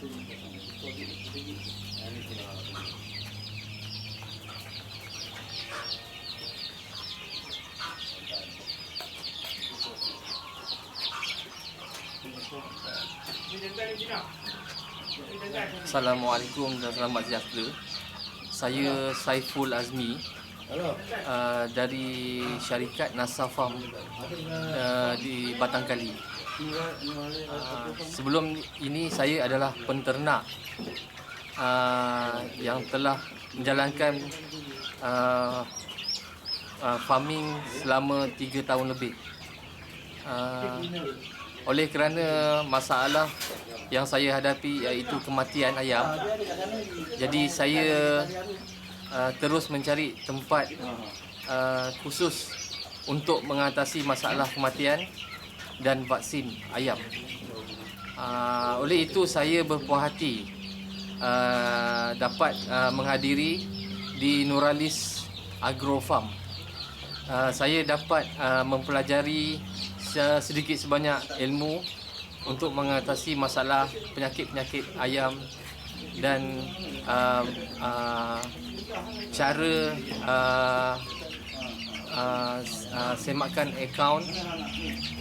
Assalamualaikum dan selamat sejahtera. Saya Saiful Azmi uh, dari syarikat Nasa Farm uh, di Batang Kali. Uh, sebelum ini saya adalah penternak uh, yang telah menjalankan uh, uh, farming selama 3 tahun lebih. Uh, oleh kerana masalah yang saya hadapi iaitu kematian ayam jadi saya uh, terus mencari tempat uh, khusus untuk mengatasi masalah kematian dan vaksin ayam. Uh, oleh itu saya berpuas hati uh, dapat uh, menghadiri di Nuralis Agro Farm. Uh, saya dapat uh, mempelajari se- sedikit sebanyak ilmu untuk mengatasi masalah penyakit-penyakit ayam dan uh, uh, cara uh, uh, uh, semakkan akaun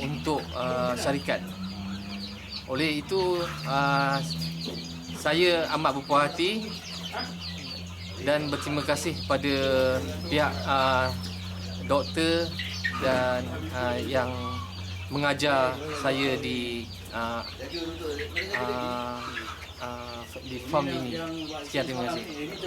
untuk uh, syarikat. Oleh itu uh, saya amat berpuas hati dan berterima kasih kepada pihak uh, doktor dan uh, yang mengajar saya di uh, uh, uh, di farm ini. Sekian terima kasih.